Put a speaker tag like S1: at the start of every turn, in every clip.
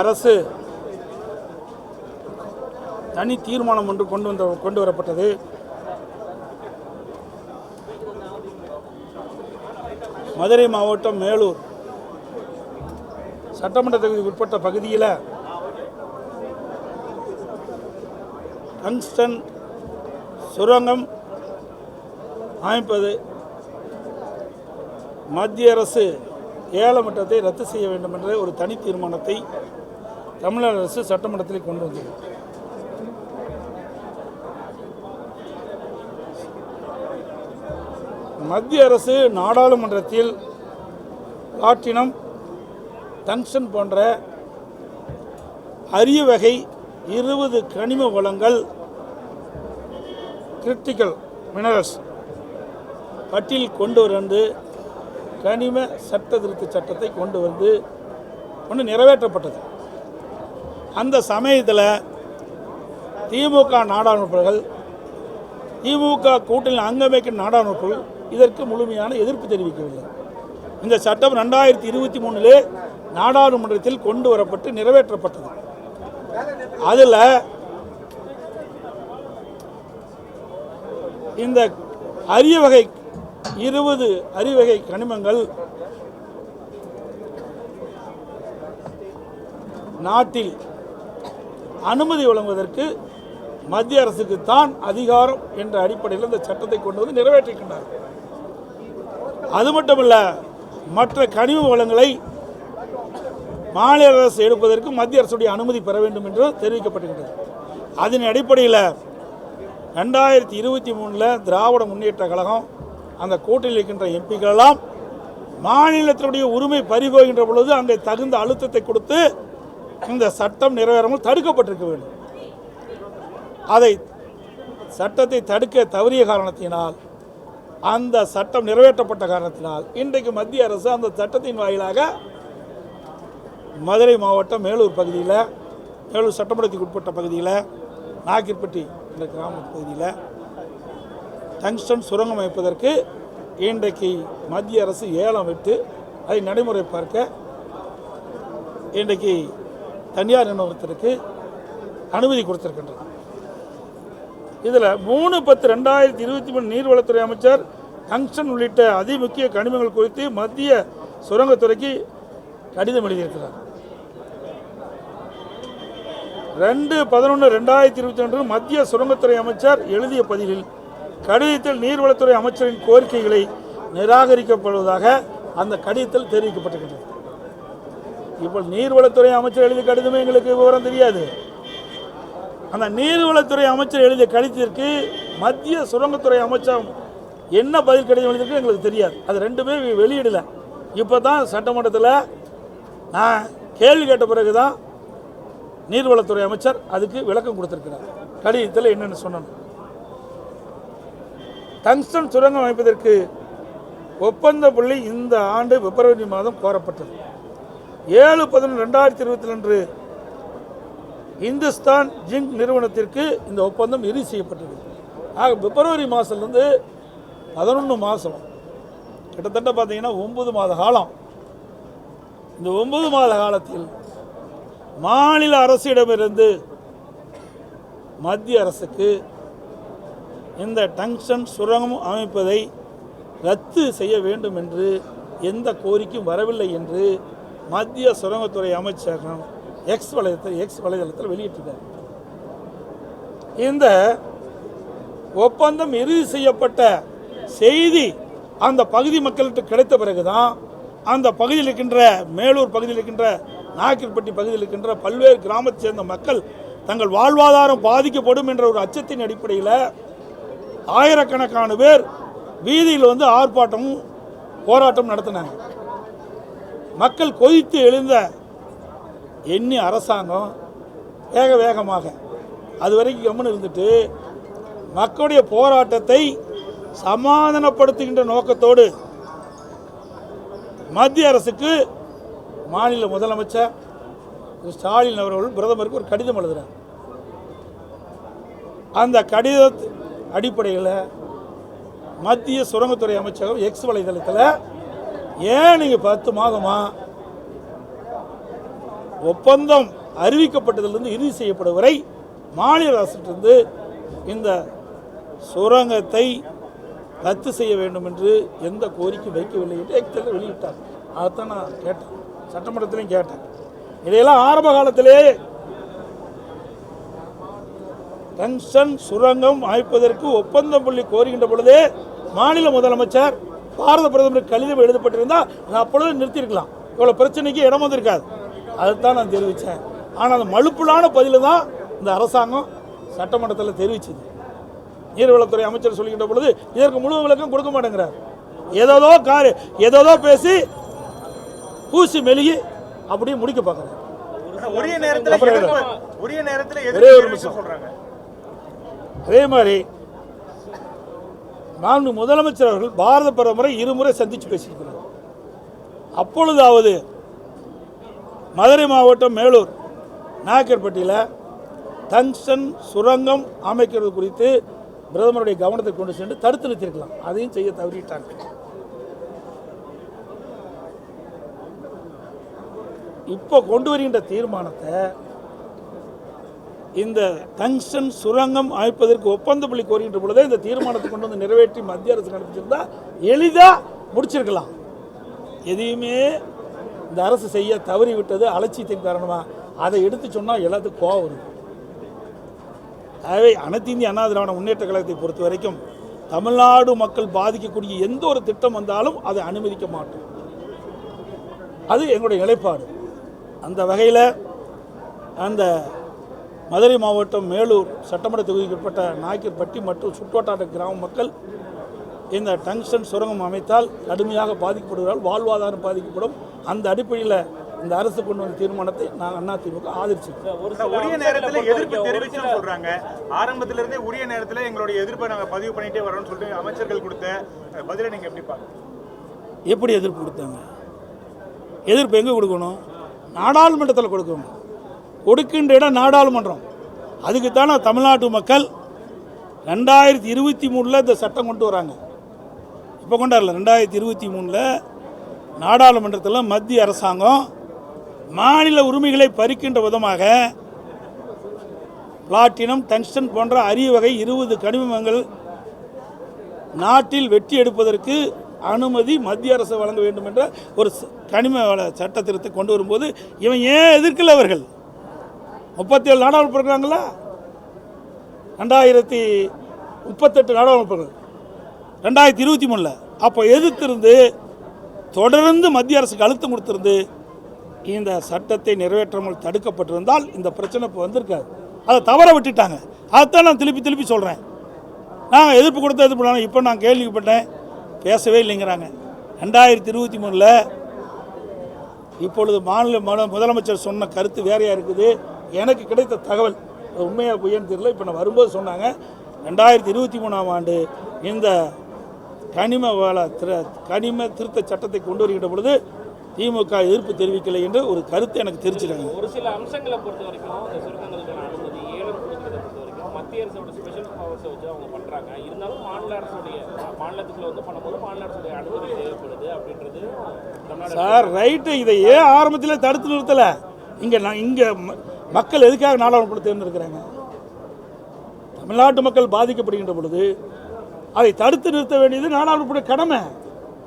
S1: அரசு தனி தீர்மானம் ஒன்று கொண்டு வந்த கொண்டு வரப்பட்டது. மதுரை மாவட்டம் மேலூர். சட்டமன்ற தொகுதிக்கு உட்பட்ட பகுதியில் டங்ஸ்டன் சுரங்கம் அமைப்பது மத்திய அரசு ஏலமட்டத்தை ரத்து செய்ய வேண்டும் என்ற ஒரு தனி தீர்மானத்தை தமிழக அரசு சட்டமன்றத்தில் கொண்டு வந்தது. மத்திய அரசு நாடாளுமன்றத்தில் பிளாட்டினம் டங்ஷன் போன்ற அரிய வகை இருபது கனிம வளங்கள் கிரிட்டிக்கல் மினரல்ஸ் பட்டியல் கொண்டு வந்து கனிம சட்ட திருத்த சட்டத்தை கொண்டு வந்து ஒன்று நிறைவேற்றப்பட்டது. அந்த சமயத்தில் திமுக நாடாளுமன்றங்கள் திமுக கூட்டணி அங்கமைக்கும் நாடாளுமன்றங்கள் இதற்கு முழுமையான எதிர்ப்பு தெரிவிக்கவில்லை. இந்த சட்டம் ரெண்டாயிரத்தி இருபத்தி மூணிலே நாடாளுமன்றத்தில் கொண்டு வரப்பட்டு நிறைவேற்றப்பட்டது. அதில் இந்த அரிய வகை இருபது அறிவகை கனிமங்கள் நாட்டில் அனுமதி வழங்குவதற்கு மத்திய அரசுக்கு தான் அதிகாரம் என்ற அடிப்படையில் இந்த சட்டத்தை கொண்டு வந்து நிறைவேற்றிருக்கின்றார் அது மட்டுமல்ல மற்ற கனிம வளங்களை மாநில அரசு எடுப்பதற்கு மத்திய அரசுடைய அனுமதி பெற வேண்டும் என்று தெரிவிக்கப்பட்டிருக்கிறது. அதன் அடிப்படையில் ரெண்டாயிரத்தி இருபத்தி மூணில் திராவிட முன்னேற்ற கழகம் அந்த கூட்டணியில் இருக்கின்ற எம்பிக்கள் எல்லாம் மாநிலத்தினுடைய உரிமை பறிபோகின்ற பொழுது அங்கே தகுந்த அழுத்தத்தை கொடுத்து இந்த சட்டம் நிறைவேறாமல் தடுக்கப்பட்டிருக்க வேண்டும். அதை சட்டத்தை தடுக்க தவறிய காரணத்தினால் அந்த சட்டம் நிறைவேற்றப்பட்ட காரணத்தினால் இன்றைக்கு மத்திய அரசு அந்த சட்டத்தின் வாயிலாக மதுரை மாவட்டம் மேலூர் பகுதியில் மேலூர் சட்டமன்றத்துக்கு உட்பட்ட பகுதியில் நாக்கிற்பட்டி என்ற கிராம பகுதியில் டங்ஸ்டன் சுரங்கம் அமைப்பதற்கு இன்றைக்கு மத்திய அரசு ஏலம் விட்டு அதை நடைமுறை பார்க்க இன்றைக்கு தனியார் நிறுவனத்திற்கு அனுமதி கொடுத்திருக்கின்றது. இதில் மூணு பத்து ரெண்டாயிரத்தி இருபத்தி மூணு நீர்வளத்துறை அமைச்சர் டங்ஸ்டன் உள்ளிட்ட அதிமுக்கிய கனிமங்கள் குறித்து மத்திய சுரங்கத்துறைக்கு கடிதம் எழுதியிருக்கிறார். ரெண்டு பதினொன்று ரெண்டாயிரத்தி இருபத்தி ஒன்று மத்திய சுரங்கத்துறை அமைச்சர் எழுதிய பதிலில் கடிதத்தில் நீர்வளத்துறை அமைச்சரின் கோரிக்கைகளை நிராகரிக்கப்படுவதாக அந்த கடிதத்தில் தெரிவிக்கப்பட்டிருக்கிறது. இப்போ நீர்வளத்துறை அமைச்சர் எழுதிய கடிதமே எங்களுக்கு விவரம் தெரியாது. அந்த நீர்வளத்துறை அமைச்சர் எழுதிய கடிதத்திற்கு மத்திய சுரங்கத்துறை அமைச்சர் என்ன பதில் கடிதம் எழுதியிருக்கு எங்களுக்கு தெரியாது. அது ரெண்டுமே வெளியிடலை வெளியிடல. இப்போ தான் சட்டமன்றத்தில் நான் கேள்வி கேட்ட பிறகு தான் நீர்வளத்துறை அமைச்சர் அதுக்கு விளக்கம் கொடுத்துருக்கிறார். கடிதத்தில் என்னென்னு சொன்னோம். டங்ஸ்டன் சுரங்கம் அமைப்பதற்கு ஒப்பந்த புள்ளி இந்த ஆண்டு பிப்ரவரி மாதம் கோரப்பட்டது. ஏழு பதினொன்று ரெண்டாயிரத்தி இருபத்தி ரெண்டு இந்துஸ்தான் ஜிங்க் நிறுவனத்திற்கு இந்த ஒப்பந்தம் இறுதி செய்யப்பட்டது. ஆக பிப்ரவரி மாதத்துலேருந்து பதினொன்று மாதம் கிட்டத்தட்ட பார்த்தீங்கன்னா ஒன்பது மாத காலம். இந்த ஒன்பது மாத காலத்தில் மாநில அரசிடமிருந்து மத்திய அரசுக்கு இந்த டங்ஸ்டன் சுரங்கம் அமைப்பதை ரத்து செய்ய வேண்டும் என்று எந்த கோரிக்கையும் வரவில்லை என்று மத்திய சுரங்கத்துறை அமைச்சகம் எக்ஸ் வலைதளத்தில் எக்ஸ் வலைதளத்தில் வெளியிட்டார் இந்த ஒப்பந்தம் இறுதி செய்யப்பட்ட செய்தி அந்த பகுதி மக்கள்கிட்ட கிடைத்த பிறகுதான் அந்த பகுதியில் இருக்கின்ற மேலூர் பகுதியில் இருக்கின்ற நாக்கிற்பட்டி பகுதியில் இருக்கின்ற பல்வேறு கிராமத்தை சேர்ந்த மக்கள் தங்கள் வாழ்வாதாரம் பாதிக்கப்படும் என்ற ஒரு அச்சத்தின் அடிப்படையில் ஆயிரக்கணக்கான பேர் வீதியில் வந்து ஆர்ப்பாட்டமும் போராட்டம் நடத்தினாங்க. மக்கள் கொதித்து எழுந்த எண்ணி அரசாங்கம் வேக வேகமாக அது வரைக்கும் கம்முன்னு இருந்துட்டு மக்களுடைய போராட்டத்தை சமாதானப்படுத்துகின்ற நோக்கத்தோடு மத்திய அரசுக்கு மாநில முதலமைச்சர் ஸ்டாலின் அவர்கள் பிரதமருக்கு ஒரு கடிதம் எழுதுகிறார் அந்த கடித அடிப்படையில் மத்திய சுரங்கத்துறை அமைச்சகம் எக்ஸ் வலைதளத்தில் ஏன் நீங்கள் பத்து மாதமாக ஒப்பந்தம் அறிவிக்கப்பட்டதிலிருந்து இறுதி செய்யப்படும் வரை மாநில அரசிட்டிருந்து இந்த சுரங்கத்தை ரத்து செய்ய வேண்டும் என்று எந்த கோரிக்கை வைக்கவில்லை என்று எக்ஸலில் வெளியிட்டார் அதைத்தான் நான் கேட்டேன். சட்டமன்றத்திலையும் கேட்டேன். இதையெல்லாம் ஆரம்ப காலத்திலே டங்ஸ்டன் சுரங்கம் அமைப்பதற்கு ஒப்பந்தம் புள்ளி கோருகின்ற பொழுதே மாநில முதலமைச்சர் பாரத பிரதமருக்கு கடிதம் எழுதப்பட்டிருந்தால் நான் அப்பொழுது நிறுத்தியிருக்கலாம். இவ்வளோ பிரச்சனைக்கு இடம் வந்திருக்காது. அதைத்தான் நான் தெரிவித்தேன் ஆனால் அந்த மலுப்புலான பதில தான் இந்த அரசாங்கம் சட்டமன்றத்தில் தெரிவிச்சது. நீர்வளத்துறை அமைச்சர் சொல்கின்ற பொழுது இதற்கு முழு விளக்கம் கொடுக்க மாட்டேங்கிறார். ஏதோதோ காரு ஏதோதோ பேசி பூசி மெழுகி அப்படியே முடிக்க பார்க்குறாரு.
S2: உரிய நேரத்துல உரிய நேரத்துல
S1: ஒரே ஒரு நிமிஷம்.
S2: சொல்றாங்க.
S1: அதே மாதிரி நான்கு முதலமைச்சர் அவர்கள் பாரத பிரதமரை இருமுறை சந்தித்து பேசியிருக்கிறார். அப்பொழுதாவது மதுரை மாவட்டம் மேலூர் நாயக்கர்பட்டியில் தன்சன் சுரங்கம் அமைக்கிறது குறித்து பிரதமருடைய கவனத்தை கொண்டு சென்று தடுத்து நிறுத்திருக்கலாம் அதையும் செய்ய தவறிட்டாங்க இப்போ கொண்டு வருகின்ற தீர்மானத்தை இந்த டங்ஸ்டன் சுரங்கம் அமைப்பதற்கு ஒப்பந்த புள்ளி கோருகின்ற பொழுதே இந்த தீர்மானத்தை கொண்டு வந்து நிறைவேற்றி மத்திய அரசு நடத்திச்சிருந்தா எளிதாக முடிச்சிருக்கலாம். எதையுமே இந்த அரசு செய்ய தவறி விட்டது அலட்சியத்தின் காரணமாக அதை எடுத்து சொன்னால் எல்லாத்துக்கும் கோவம் வருது. ஆகவே அனைத்து இந்திய அண்ணா திராவிட முன்னேற்ற கழகத்தை பொறுத்த வரைக்கும் தமிழ்நாடு மக்கள் பாதிக்கக்கூடிய எந்த ஒரு திட்டம் வந்தாலும் அதை அனுமதிக்க மாட்டோம். அது எங்களுடைய நிலைப்பாடு. அந்த வகையில் அந்த மதுரை மாவட்டம் மேலூர் சட்டமன்ற தொகுதிக்கு உட்பட்ட நாய்க்கர்பட்டி மற்றும் சுற்றுவட்டார கிராம மக்கள் இந்த டங்ஸ்டன் சுரங்கம் அமைத்தால் கடுமையாக பாதிக்கப்படுவதால் வாழ்வாதாரம் பாதிக்கப்படும். அந்த அடிப்படையில் இந்த அரசு கொண்டு வந்த தீர்மானத்தை நாங்கள் அதிமுக ஆதரிச்சிருக்கோம்
S2: உரிய நேரத்துல எதிர்ப்பு தெரிவிச்சுன்னு
S3: சில-
S2: சொல்றாங்க. ஆரம்பத்துல இருந்தே உரிய நேரத்துல எங்களுடைய எதிர்ப்பை நாங்க பதிவு பண்ணிட்டே வரோம்னு சொல்லிட்டு அமைச்சர்கள் கொடுத்த பதிலை நீங்க எப்படி பாருங்க
S1: எப்படி எதிர்ப்பு கொடுத்தாங்க? எதிர்ப்பு எங்கே கொடுக்கணும்? நாடாளுமன்றத்தில் கொடுக்கணும். கொடுக்கின்ற இடம் நாடாளுமன்றம். அதுக்கு தானே தமிழ்நாட்டு மக்கள் ரெண்டாயிரத்தி இருபத்தி மூணில் இந்த சட்டம் கொண்டு வராங்க. இப்போ கொண்டாடல ரெண்டாயிரத்தி இருபத்தி மூணில் நாடாளுமன்றத்தில் மத்திய அரசாங்கம் மாநில உரிமைகளை பறிக்கின்ற விதமாக பிளாட்டினம் டங்ஸ்டன் போன்ற அரிய வகை இருபது கனிமங்கள் நாட்டில் வெட்டி எடுப்பதற்கு அனுமதி மத்திய அரசு வழங்க வேண்டும் என்ற ஒரு கனிம வள சட்ட திருத்தத்தை கொண்டு வரும்போது இவன் ஏன் எதிர்க்கல அவர்கள்? முப்பத்தி ஏழு நாடாளுமன்ற இருக்கிறாங்களா ரெண்டாயிரத்தி முப்பத்தெட்டு நாடாளுமன்ற ரெண்டாயிரத்தி இருபத்தி மூணில். அப்போ எதிர்த்திருந்து தொடர்ந்து மத்திய அரசுக்கு அழுத்தம் கொடுத்திருந்து இந்த சட்டத்தை நிறைவேற்றாமல் தடுக்கப்பட்டிருந்தால் இந்த பிரச்சனை இப்போ வந்திருக்காது. அதை தவற விட்டுட்டாங்க. அதைத்தான் நான் திருப்பி திருப்பி சொல்கிறேன் நாங்கள் எதிர்ப்பு கொடுத்த எதிர்ப்பு பண்ணாங்க இப்போ நான் கேள்விப்பட்டேன். பேசவே இல்லைங்கிறாங்க. ரெண்டாயிரத்தி இருபத்தி மூணில் இப்பொழுது மாநில மத- முதலமைச்சர் சொன்ன கருத்து வேறையாக இருக்குது. எனக்கு கிடைத்த தகவல். அது உண்மையாக பொய்யன்னு தெரியல. இப்போ நான் வரும்போது சொன்னாங்க ரெண்டாயிரத்தி இருபத்தி மூணாம் ஆண்டு இந்த கனிம வள திரு கனிம திருத்த சட்டத்தை கொண்டு வருகின்ற பொழுது திமுக எதிர்ப்பு தெரிவிக்கலை என்று ஒரு கருத்து எனக்கு தெரிஞ்சிருக்காங்க.
S3: ஒரு சில அம்சங்களை பொறுத்த வரைக்கும் இந்த சுரங்கங்களுக்கான அனுமதி ஏலம் கொடுக்கறத பொறுத்த வரைக்கும் மத்திய அரசோட ஸ்பெஷல் பவர்ஸை வச்சு அவங்க பண்றாங்க. இருந்தாலும் மாநில அரசுடைய மாநிலத்துக்குள்ள வந்து பண்ணும்போது மாநில அரசுடைய அனுமதி தேவைப்படுது அப்படின்றது
S1: சார் ரைட்டு இதை ஏன் ஆரம்பத்தில் தடுத்து நிறுத்தலை? இங்கே நான் இங்கே மக்கள் எதுக்காக நாடாளுமன்ற தேர்ந்தெடுக்கிறாங்க? தமிழ்நாட்டு மக்கள் பாதிக்கப்படுகின்ற பொழுது அதை தடுத்து நிறுத்த வேண்டியது நாடாளுமன்ற கடமை.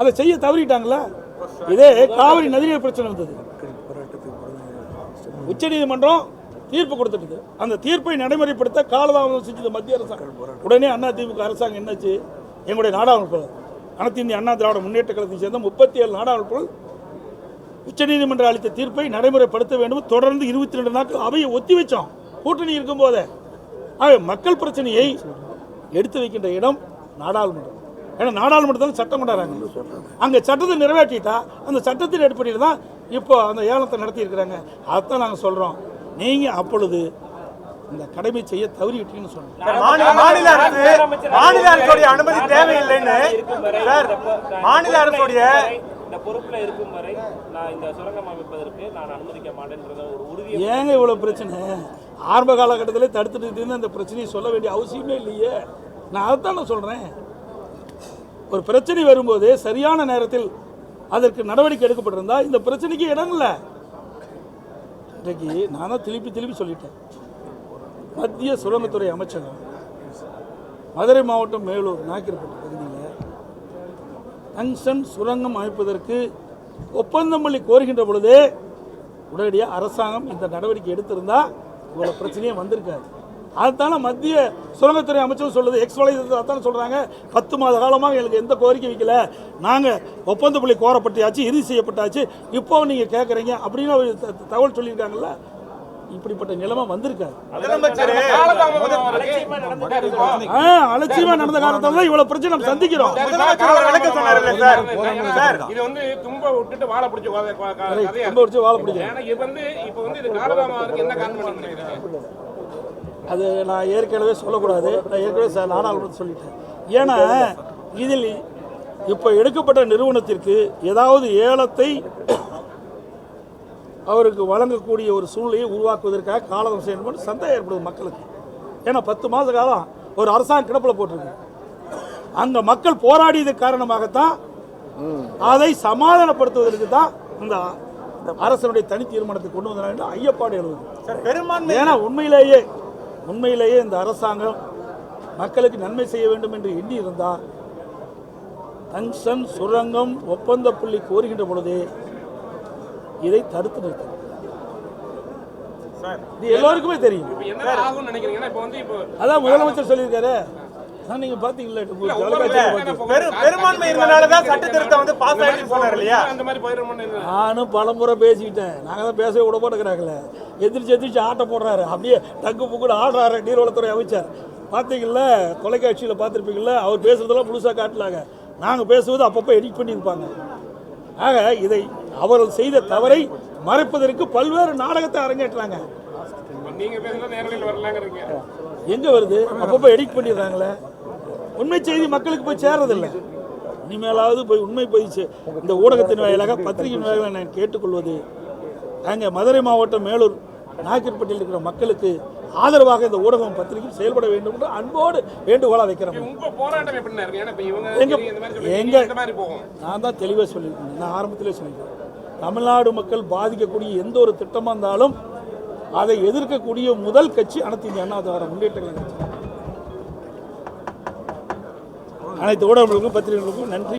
S1: அதை செய்ய தவறிட்டாங்களா? இதே காவிரி நதிநீர் பிரச்சனை வந்தது. உச்சநீதிமன்றம் தீர்ப்பு கொடுத்துட்டது. அந்த தீர்ப்பை நடைமுறைப்படுத்த காலதாமதம் செஞ்சது மத்திய அரசாங்கம். உடனே அண்ணா திமுக அரசாங்கம் என்னாச்சு? எங்களுடைய நாடாளுமன்ற அனைத்து இந்திய அண்ணா திராவிட முன்னேற்ற கழகத்தை சேர்ந்த முப்பத்தி ஏழு நாடாளுமன்ற உச்சநீதிமன்றம் அளித்த தீர்ப்பை நடைமுறைப்படுத்த வேண்டும். தொடர்ந்து இருபத்தி ரெண்டு நாட்கள் அவையை ஒத்தி வச்சோம். கூட்டணி இருக்கும்போதே. ஆக மக்கள் பிரச்சனையை எடுத்து வைக்கின்ற இடம் நாடாளுமன்றம். ஏன்னா நாடாளுமன்றத்தில் சட்டம் கொண்டாடுறாங்க அங்கே சட்டத்தை நிறைவேற்றிட்டா அந்த சட்டத்தின் அடிப்படையில் தான் இப்போ அந்த ஏலத்தை நடத்தியிருக்கிறாங்க. அதைத்தான் நாங்கள் சொல்கிறோம் நீங்கள் அப்பொழுது இந்த கடமை செய்ய தவறிவிட்டீங்கன்னு சொன்னோம்
S2: மாநில மாநில அரசு மாநில அரசுடைய அனுமதி தேவையில்லைன்னு. சார் மாநில அரசுடைய
S3: இந்த பொறுப்புல இருக்கும் வரை நான் இந்த சுரங்கம் அமைப்பதற்கு நான் அனுமதிக்க மாட்டேன்றத ஒரு உறுதி
S1: ஏங்க இவ்வளோ பிரச்சனை? ஆரம்ப காலகட்டத்திலே தடுத்துட்டு இருந்து அந்த பிரச்சனையை சொல்ல வேண்டிய அவசியமே இல்லையே. நான் அதைத்தான் நான் சொல்கிறேன் ஒரு பிரச்சனை வரும்போது சரியான நேரத்தில் அதற்கு நடவடிக்கை எடுக்கப்பட்டிருந்தா இந்த பிரச்சனைக்கு இடம் இல்லை. இன்றைக்கு நான் தான் திருப்பி திருப்பி சொல்லிட்டேன். மத்திய சுரங்கத்துறை அமைச்சகம் மதுரை மாவட்டம் மேலூர் நாக்கிரப்பட்ட பகுதியில் டங்ஸ்டன் சுரங்கம் அமைப்பதற்கு ஒப்பந்தம் பண்ணி கோருகின்ற பொழுதே உடனடியாக அரசாங்கம் இந்த நடவடிக்கை எடுத்திருந்தால் இவ்வளோ பிரச்சனையே வந்திருக்காது. அதுதானே மத்திய சுரங்கத்துறை அமைச்சர் சொல்லுது எக்ஸ் வலைதளத்தில் அதானே சொல்கிறாங்க பத்து மாத காலமாக எங்களுக்கு எந்த கோரிக்கை வைக்கல. நாங்கள் ஒப்பந்த புள்ளி கோரப்பட்டியாச்சு இறுதி செய்யப்பட்டாச்சு. இப்போ நீங்கள் கேட்குறீங்க அப்படின்னு ஒரு த- தகவல் சொல்லியிருக்காங்கல்ல இப்படிப்பட்ட நிலைமை வந்திருக்காது.
S3: அலட்சியமா
S1: நடந்த காரணத்தால தான் இவ்வளவு பிரச்சனை நம்ம சந்திக்கிறோம்.
S2: சார். சார்.
S4: இது வந்து தும்ப விட்டுட்டு வாழை பிடிச்ச
S1: ரொம்ப வச்சு வாழ பிடிக்கும்
S4: ஏன்னா இது வந்து இப்ப வந்து இது காலதாமதம் என்ன காரணம்
S1: அது நான் ஏற்கனவே சொல்லக்கூடாது. நான் ஏற்கனவே ச- நாடாளுமன்றத்தில் சொல்லிட்டேன். ஏன்னா இதில் இப்போ எடுக்கப்பட்ட நிறுவனத்திற்கு ஏதாவது ஏலத்தை அவருக்கு வழங்கக்கூடிய ஒரு சூழ்நிலையை உருவாக்குவதற்காக காலம் செய்யணும் சந்தேகம் ஏற்படுது மக்களுக்கு. ஏன்னா பத்து மாத காலம் ஒரு அரசாங்கம் கிடப்பில் போட்டிருக்கு. அந்த மக்கள் போராடியது காரணமாகத்தான் அதை சமாதானப்படுத்துவதற்கு தான் இந்த அரசனுடைய தனி தீர்மானத்தை கொண்டு வந்தாங்க ஐயப்பாடு எழுதுது.
S2: சார் பெரும்பான்மை
S1: ஏன்னா உண்மையிலேயே உண்மையிலேயே இந்த அரசாங்கம் மக்களுக்கு நன்மை செய்ய வேண்டும் என்று எண்ணி இருந்தால் டங்ஸ்டன் சுரங்கம் ஒப்பந்த புள்ளி கோருகின்ற பொழுதே இதை தடுத்து நிறுத்தும்
S2: சார்
S1: இது எல்லோருக்குமே தெரியும்.
S4: இப்ப என்ன ஆகும்னு நினைக்கிறீங்கன்னா இப்ப வந்து இப்போ
S1: அதான் முதலமைச்சர் சொல்லியிருக்காரு. அதான் நீங்க பாத்தீங்களா
S2: பெரும்பான்மை இருந்தனால தான் சட்ட திருத்தம் வந்து பாஸ் ஆயிடுச்சு சொன்னார் இல்லையா?
S4: அந்த மாதிரி போயிடுமோன்னு
S1: நானும் பலமுறை பேசிக்கிட்டேன். நாங்கள் தான் பேசவே விட மாட்டேங்கிறாங்களே. எந்திரிச்சு எந்திரிச்சு ஆட்டம் போடுறாரு. அப்படியே டக்கு புக்குன்னு ஆடுறாரு நீர்வளத்துறை அமைச்சர். பார்த்தீங்கல்ல தொலைக்காட்சியில் பார்த்துருப்பீங்கள்ல அவர் பேசுறதெல்லாம் முழுசாக காட்டலாங்க நாங்கள் பேசுவது அப்பப்போ எடிட் பண்ணியிருப்பாங்க. ஆக இதை அவர்கள் செய்த தவறை மறைப்பதற்கு பல்வேறு நாடகத்தை அரங்கேற்றாங்க. எங்கே வருது? அப்பப்போ எடிட் பண்ணிடுறாங்களே. உண்மை செய்தி மக்களுக்கு போய் சேர்றதில்ல இனிமேலாவது போய் உண்மை போய் சே- இந்த ஊடகத்தின் வாயிலாக பத்திரிகையின் வாயிலாக நான் கேட்டுக்கொள்வது அங்கே மதுரை மாவட்டம் மேலூர் நாயக்கர்பட்டியில் இருக்கிற மக்களுக்கு ஆதரவாக இந்த ஊடகம் பத்திரிகை செயல்பட வேண்டும் என்று அன்போடு வேண்டுகோளாக வைக்கிறேன். எங்க- எங்க- நான் தான் தெளிவாக சொல்லியிருக்கேன். நான் ஆரம்பத்திலே சொல்லியிருக்கேன். தமிழ்நாடு மக்கள் பாதிக்கக்கூடிய எந்த ஒரு திட்டமாக இருந்தாலும் அதை எதிர்க்கக்கூடிய முதல் கட்சி அனைத்து இந்திய அண்ணா திராவிட முன்னேற்ற கட்சி அனைத்து ஊடகங்களுக்கும் பத்திரிகைகளுக்கும் நன்றி.